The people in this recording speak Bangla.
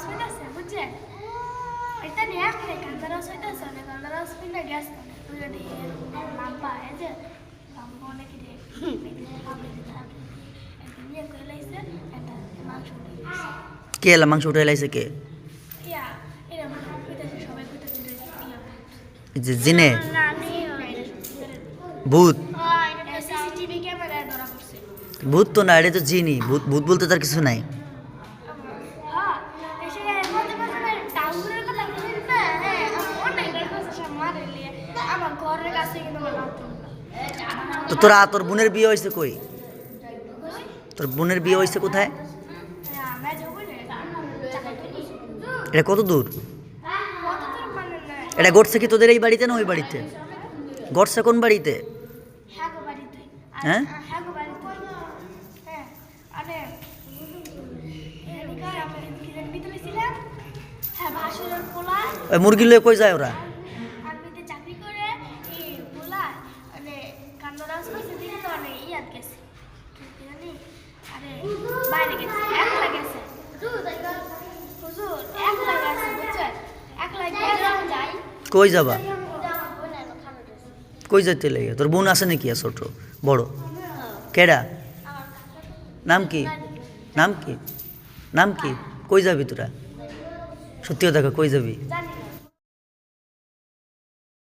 গেছে। কে এলা মাংস উঠে লাইছে কে ইয়া মনে হয় যে ইয়া জিনে ভূত ভূত তো না এটা তো জিনি ভূত ভূত বলতে তার কিছু নাই তো তোরা তোর বোনের বিয়ে হয়েছে কই? তোর বোনের বিয়ে হয়েছে কোথায়? এটা কত দূর? এটা ঘটছে কি তোদের এই বাড়িতে না ওই বাড়িতে? ঘটছে কোন বাড়িতে? হ্যাঁ? হ্যাঁ? মুরগি লয়ে কই যায় ওরা? কান্দরাজ কইছে দিন তো ইয়াত গেছে জানি আরে বাইরে গেছে একলা গেছে হুজুর একলা গেছে বুঝছেন একলা যাই কই যাবা? কই যাইতে লাগে তোর বোন আছে নাকি ছোট বড়। কেডা? নাম কি? নাম কি? নাম কি? কই যাবি তোরা? সত্যি কথা কই যাবি? জানি